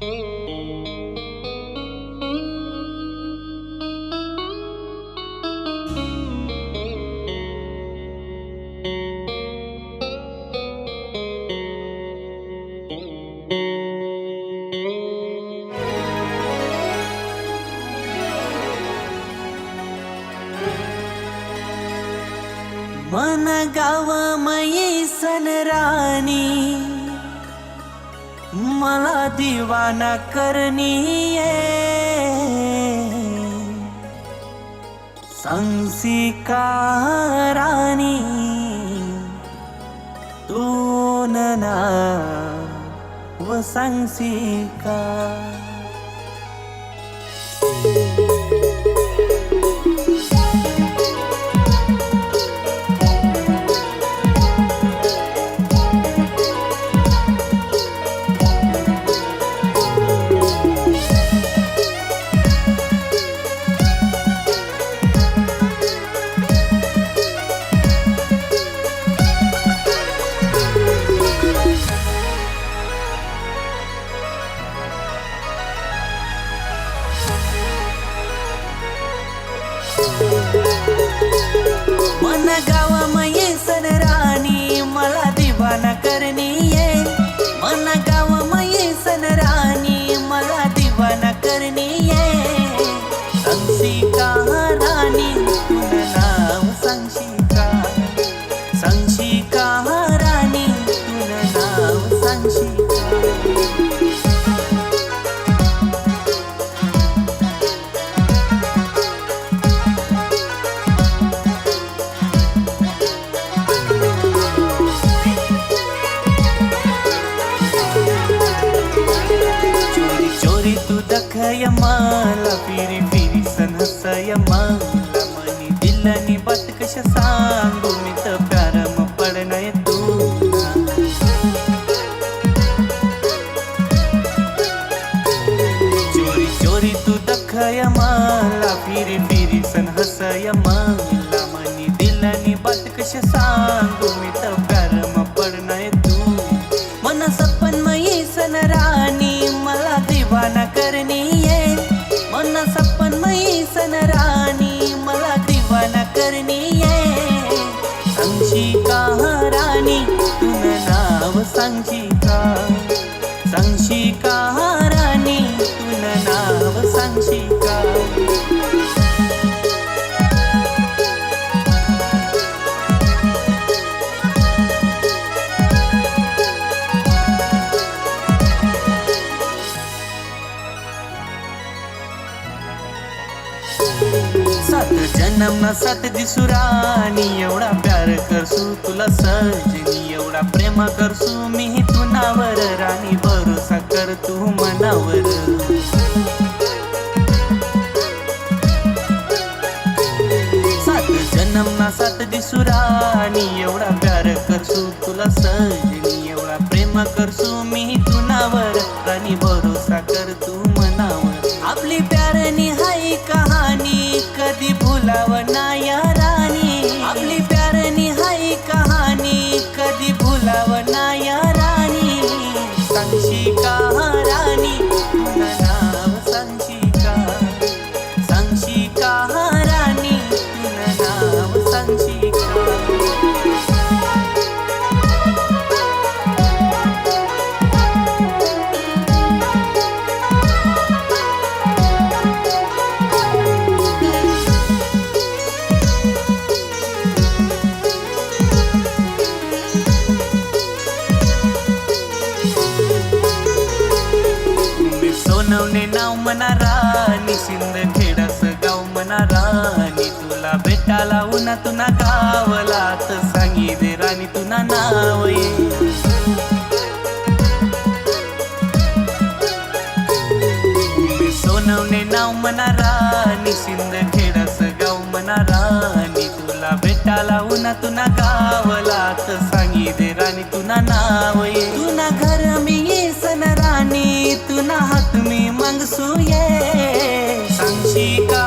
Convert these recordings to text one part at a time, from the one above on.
मन गावयी सनराणि मला दिवाना करनीये. संसी राणी? तू ना व संसिका गाव मये मनी दिलनी बात कशा सांगू? मी तर पडणय तू. चोरी चोरी तू दखय मला फिरी फिरी सन हसय मला मनी बात कशा सांगू? मी तर पडणय तू. मन सपन मयी सन राणी मला दिवाना करणी. करणी ये संशिका राणी तुन नाव संशिका सात जन्म ना सात दिसुराणी एवढा प्यार करसू तुला सजनी एवढा प्रेम करसू मी तुनावर राणी भरोसा कर तू मनावर. सात जन्म ना सात दिसुराणी एवढा प्यार करसू तुला सजनी एवढा प्रेम करसू तुना गावलात सांगी दे राणी तुना नाव ये. मी सोनवणे नाव म्हणा राणी सिंध खेडस गाव म्हणा राणी. तुला भेटाला उन्हा तुना गावलात सांगी दे राणी तुना नाव ये. तुना घर मी ये सन राणी तुना हात मी मागसू ये. सांगशी का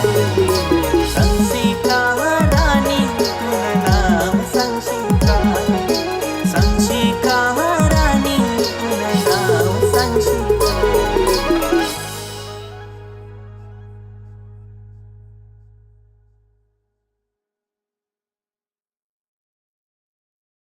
Thank you.